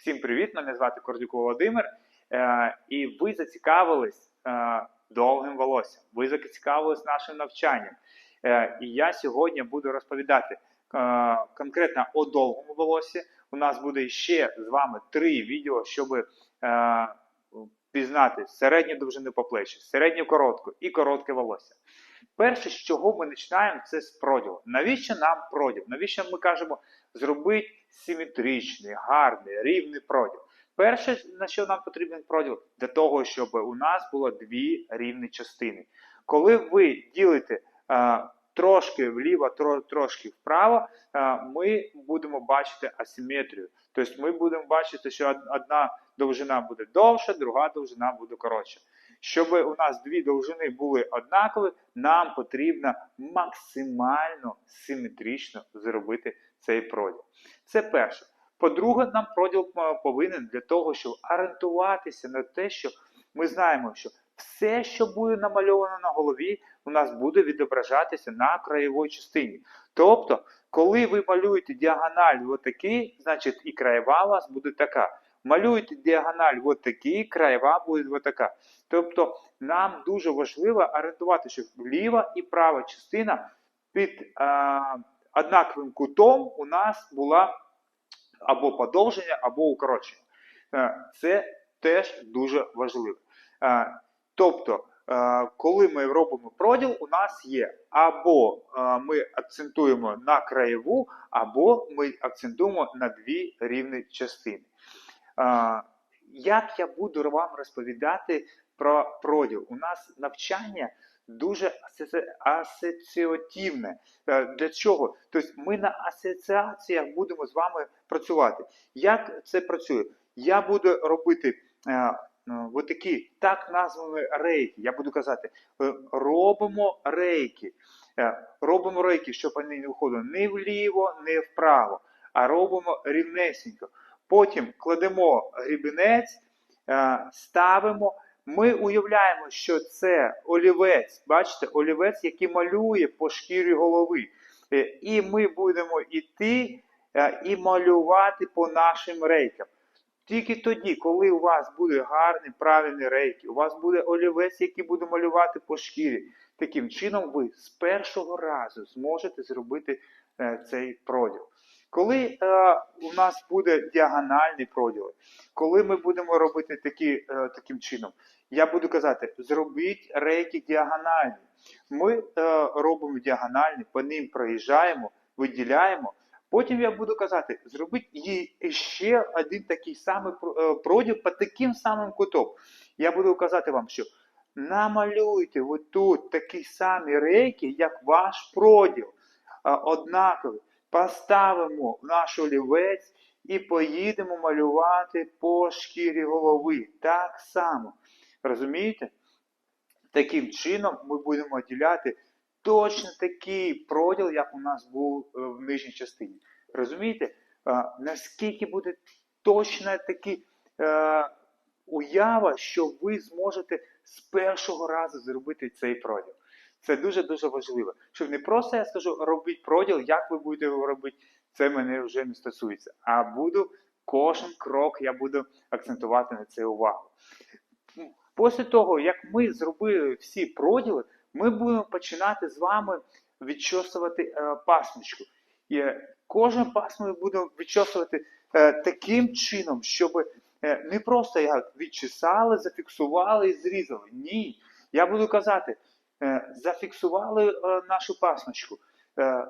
Всім привіт! Мене звати Кордюк Володимир. Е, і ви зацікавились е, довгим волоссям. Ви зацікавились нашим навчанням. Е, і я сьогодні буду розповідати е, конкретно о довгому волосі. У нас буде ще з вами три відео, щоб е, пізнати середню довжину по плечі, середню коротку і коротке волосся. Перше, з чого ми починаємо, це з проділу. Навіщо нам проділ? Навіщо ми кажемо зробити симетричний, гарний, рівний проділ? Перше, на що нам потрібен проділ? Для того, щоб у нас було дві рівні частини. Коли ви ділите а, трошки вліво, тро, трошки вправо, а, ми будемо бачити асиметрію. Тобто ми будемо бачити, що одна довжина буде довша, друга довжина буде коротша. Щоб у нас дві довжини були однакові, нам потрібно максимально симетрично зробити цей проділ. Це перше. По-друге, нам проділ е, повинен для того, щоб орієнтуватися на те, що ми знаємо, що все, що буде намальовано на голові, у нас буде відображатися на краєвій частині. Тобто, коли ви малюєте діагональ отакий, значить і краєва у вас буде така. Малюєте діагональ отакий, краєва буде отака. Тобто нам дуже важливо орієнтувати, щоб ліва і права частина під е, однаковим кутом у нас була або подовження, або укорочення. Е, Це теж дуже важливо. Е, Тобто, е, коли ми робимо проділ, у нас є або ми акцентуємо на краєву, або ми акцентуємо на дві рівні частини. Як я буду вам розповідати про проділ? У нас навчання дуже асоці- асоціативне. Е, Для чого? Тобто ми на асоціаціях будемо з вами працювати. Як це працює? Я буду робити е, е, так названі рейки. Я буду казати, робимо рейки. Робимо рейки, щоб вони не виходили ні вліво, ні вправо, а робимо рівнесенько. Потім кладемо грібінець, ставимо. Ми уявляємо, що це олівець, бачите, олівець, який малює по шкірі голови. Е, І ми будемо йти е, і малювати по нашим рейкам. Тільки тоді, коли у вас буде гарний правильний рейки, у вас буде олівець, який буде малювати по шкірі. Таким чином, ви з першого разу зможете зробити е, цей проділ. Коли е, у нас буде діагональний проділ, коли ми будемо робити такі, е, таким чином, я буду казати, зробіть рейки діагональні. Ми е, робимо діагональні, по ним проїжджаємо, виділяємо. Потім я буду казати, зробіть ще один такий самий е, проділ по таким самим кутом. Я буду казати вам, що намалюйте отут такі самі рейки, як ваш проділ. Е, Однакові. Поставимо наш олівець і поїдемо малювати по шкірі голови. Так само. Розумієте? Таким чином ми будемо виділяти точно такий проділ, як у нас був е, в нижній частині. Розумієте, наскільки буде точно такий е, уява, що ви зможете з першого разу зробити цей проділ. Це дуже-дуже важливо. Щоб не просто я скажу, робіть проділ, як ви будете його робити, це мене вже не стосується. А буду кожен крок я буду акцентувати на це увагу. Після того, як ми зробили всі проділи, ми будемо починати з вами відчосувати е, пасмочку. І е, кожен пасму ми будемо відчосувати е, таким чином, щоб не просто як відчесали, зафіксували і зрізали. Ні. Я буду казати, зафіксували е, нашу пасмочку. Е,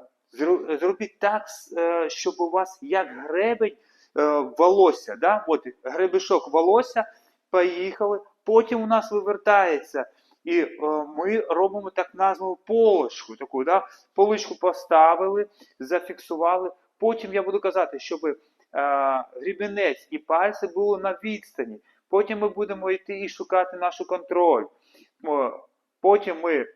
зробіть так, е, щоб у вас як гребень е, волосся. Да? От гребешок волосся, поїхали. Потім у нас вивертається. І е, ми робимо так названу полочку. Таку, да? Полочку поставили, зафіксували. Потім я буду казати, щоб е, грібінець і пальці були на відстані. Потім ми будемо йти і шукати нашу контроль. Потім ми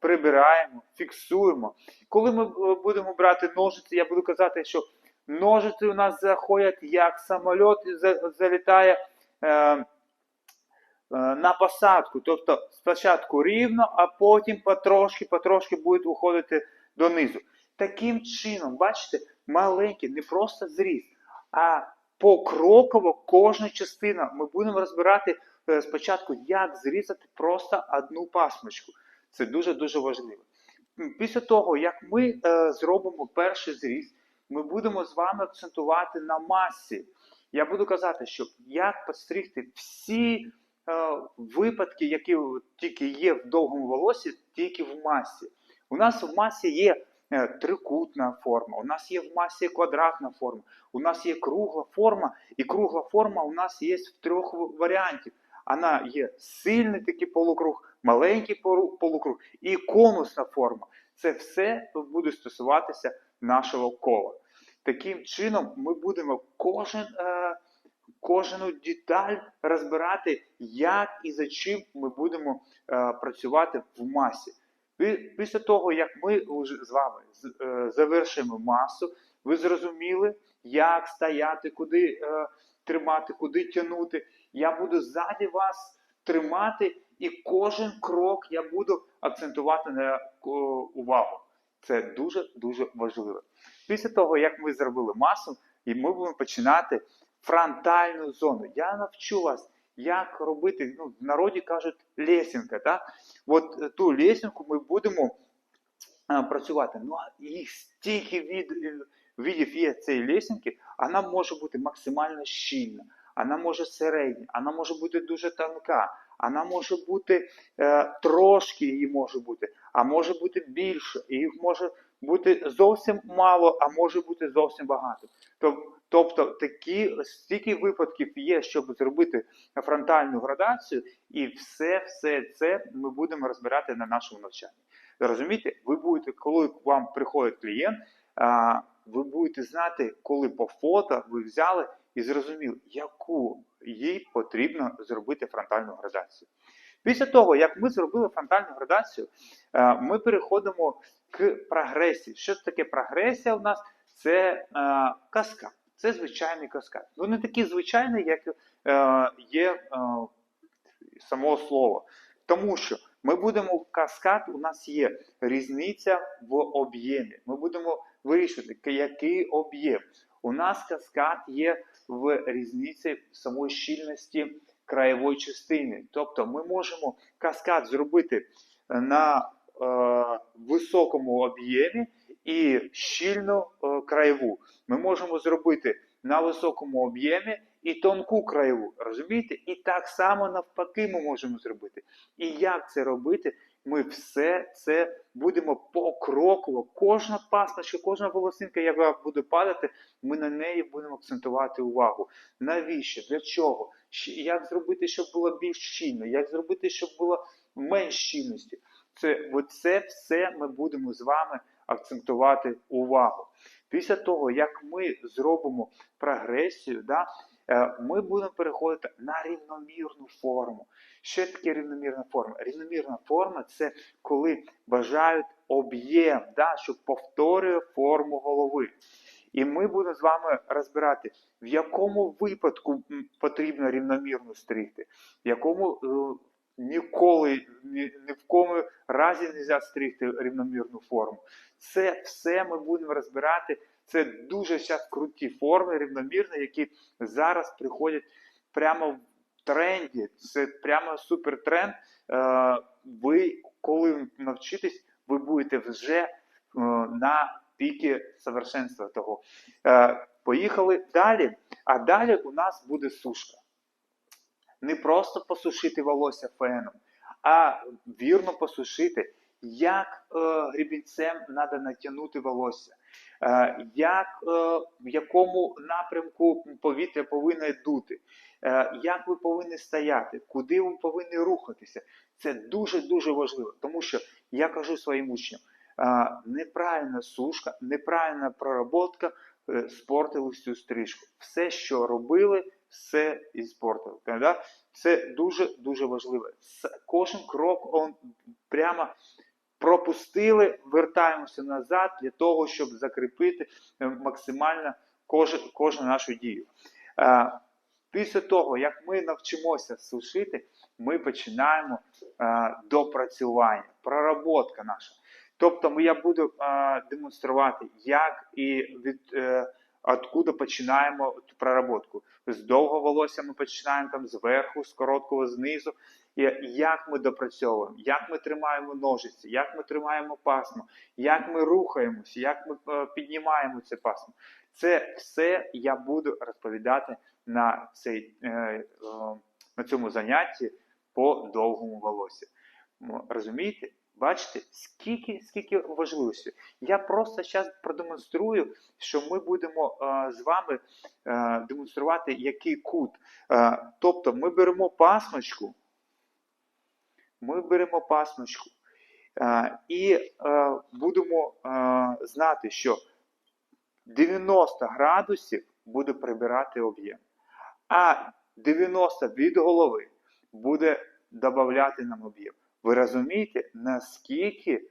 прибираємо, фіксуємо. Коли ми будемо брати ножиці, я буду казати, що ножиці у нас заходять як самоліт залітає. Е, е, на посадку. Тобто спочатку рівно, а потім потрошки, потрошки будуть уходити донизу. Таким чином, бачите, маленький, не просто зріз, а покроково кожна частина. Ми будемо розбирати спочатку, як зрізати просто одну пасмочку. Це дуже-дуже важливо. Після того, як ми е, зробимо перший зріз, ми будемо з вами акцентувати на масі. Я буду казати, що як постригти всі е, випадки, які тільки є в довгому волосі, тільки в масі. У нас в масі є е, трикутна форма, у нас є в масі квадратна форма, у нас є кругла форма, і кругла форма у нас є в трьох варіантів. Вона є сильний такий полукруг, маленький полукруг і конусна форма. Це все буде стосуватися нашого кола. Таким чином, ми будемо кожен, е, кожну деталь розбирати, як і за чим ми будемо е, працювати в масі. Після того, як ми з вами е, завершимо масу, ви зрозуміли, як стояти, куди е, тримати, куди тягнути. Я буду ззаді вас тримати, і кожен крок я буду акцентувати на е, увагу. Це дуже дуже важливо. Після того, як ми зробили масу, і ми будемо починати фронтальну зону. Я навчу вас, як робити, ну, в народі кажуть, лесінка. Так? От е, ту лесінку ми будемо а, працювати. Ну, а їх стільки від, е, видів є цієї лесінки, вона може бути максимально щільна, вона може середня, вона може бути дуже тонка, вона може бути е, трошки її може бути, а може бути більше, і їх може бути зовсім мало, а може бути зовсім багато. Тобто такі стільки випадків є, щоб зробити фронтальну градацію, і все, все це ми будемо розбирати на нашому навчанні. Розумієте, ви будете, коли вам приходить клієнт, ви будете знати, коли по фото ви взяли і зрозуміли, яку їй потрібно зробити фронтальну градацію. Після того, як ми зробили фронтальну градацію, е, ми переходимо к прогресії. Що таке прогресія у нас? Це е, каскад. Це звичайний каскад. Ну не такий звичайний, як е, є е, само слово. Тому що ми будемо каскад, у нас є різниця в об'ємі. Ми будемо вирішувати, який об'єм. У нас каскад є в різниці самої щільності краєвої частини. Тобто ми можемо каскад зробити на е, високому об'ємі і щільну е, краєву. Ми можемо зробити на високому об'ємі і тонку краєву. Розумієте? І так само навпаки ми можемо зробити. І як це робити? Ми все це будемо покроково. Кожна пасмочка, кожна волосинка, яка буде падати, ми на неї будемо акцентувати увагу. Навіщо? Для чого? Як зробити, щоб було більш щільно? Як зробити, щоб було менш щільності? Це, це все ми будемо з вами акцентувати увагу. Після того, як ми зробимо прогресію, да, ми будемо переходити на рівномірну форму. Що таке рівномірна форма? Рівномірна форма це коли бажають об'єм, да, що повторює форму голови. І ми будемо з вами розбирати, в якому випадку потрібно рівномірно стригти, в якому е, ніколи ні, ні в кому разі не можна стригти рівномірну форму. Це все ми будемо розбирати. Це дуже зараз круті форми рівномірні, які зараз приходять прямо в тренді. Це прямо супер тренд. Е, Ви, коли навчитесь, ви будете вже е, на піки совершенства того. Е, Поїхали далі. А далі у нас буде сушка. Не просто посушити волосся феном, а вірно посушити, як грібінцем треба натягнути волосся, як, е, в якому напрямку повітря повинно дути, е, як ви повинні стояти, куди ви повинні рухатися. Це дуже-дуже важливо, тому що я кажу своїм учням, е, неправильна сушка, неправильна проработка е, спортили всю стрижку. Все, що робили, все і спортили. Це дуже-дуже важливо. Кожен крок он прямо пропустили, вертаємося назад для того, щоб закріпити е, максимально кожен, кожну нашу дію. Е, Після того, як ми навчимося сушити, ми починаємо е, допрацювання, проработка наша. Тобто я буду демонструвати, як і від, откуда починаємо проработку. З довгого волосся ми починаємо там зверху, з короткого знизу. І як ми допрацьовуємо, як ми тримаємо ножиці, як ми тримаємо пасмо, як ми рухаємося, як ми е, піднімаємо це пасмо. Це все я буду розповідати на, цей, е, е, на цьому занятті по довгому волосі. Розумієте? Бачите, скільки, скільки важливості. Я просто зараз продемонструю, що ми будемо е, з вами е, демонструвати який кут. Е, тобто ми беремо пасмочку, ми беремо пасмочку е, і е, будемо е, знати, що 90 градусів буде прибирати об'єм, а 90 від голови буде додати нам об'єм. Ви розумієте, наскільки е,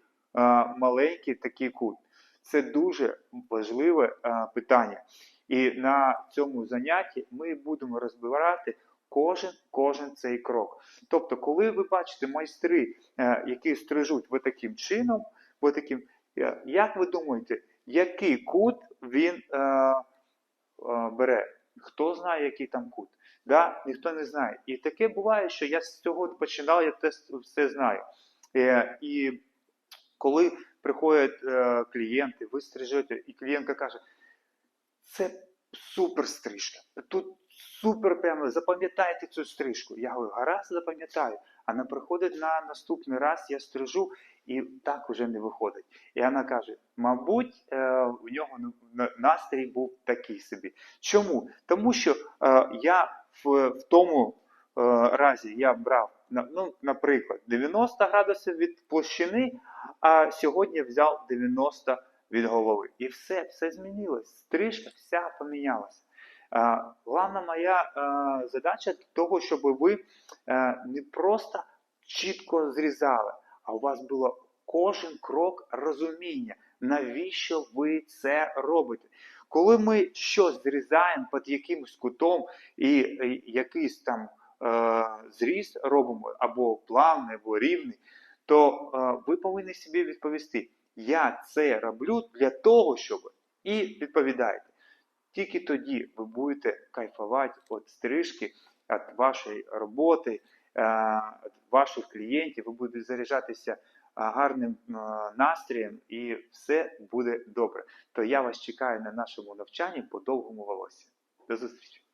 маленький такий кут? Це дуже важливе е, питання. І на цьому занятті ми будемо розбирати кожен, кожен цей крок. Тобто, коли ви бачите майстри, е, які стрижуть таким чином, таким, як ви думаєте, який кут він е, е, бере? Хто знає, який там кут? Да? Ніхто не знає. І таке буває, що я з цього починав, я те все знаю. Е, і коли приходять е, клієнти, ви стрижете, і клієнтка каже, це супер стрижка. Тут супер прямо, запам'ятайте цю стрижку. Я говорю, гаразд запам'ятаю. А вона приходить на наступний раз, я стрижу, і так уже не виходить. І вона каже: мабуть, е, у нього настрій був такий собі. Чому? Тому що е, я в, в тому е, разі я брав, ну, наприклад, 90 градусів від площини, а сьогодні взяв 90 від голови. І все, все змінилось. Стрижка вся помінялася. Е, Головна моя е, задача того, щоб ви е, не просто чітко зрізали, а у вас було кожен крок розуміння, навіщо ви це робите. Коли ми щось зрізаємо під якимось кутом і якийсь там е, зріз робимо, або плавний, або рівний, то е, ви повинні собі відповісти: я це роблю для того, щоб і відповідаєте. Тільки тоді ви будете кайфувати від стрижки, від вашої роботи, е, від ваших клієнтів, ви будете заряджатися гарним е, настроєм і все буде добре. То я вас чекаю на нашому навчанні по довгому волосі. До зустрічі!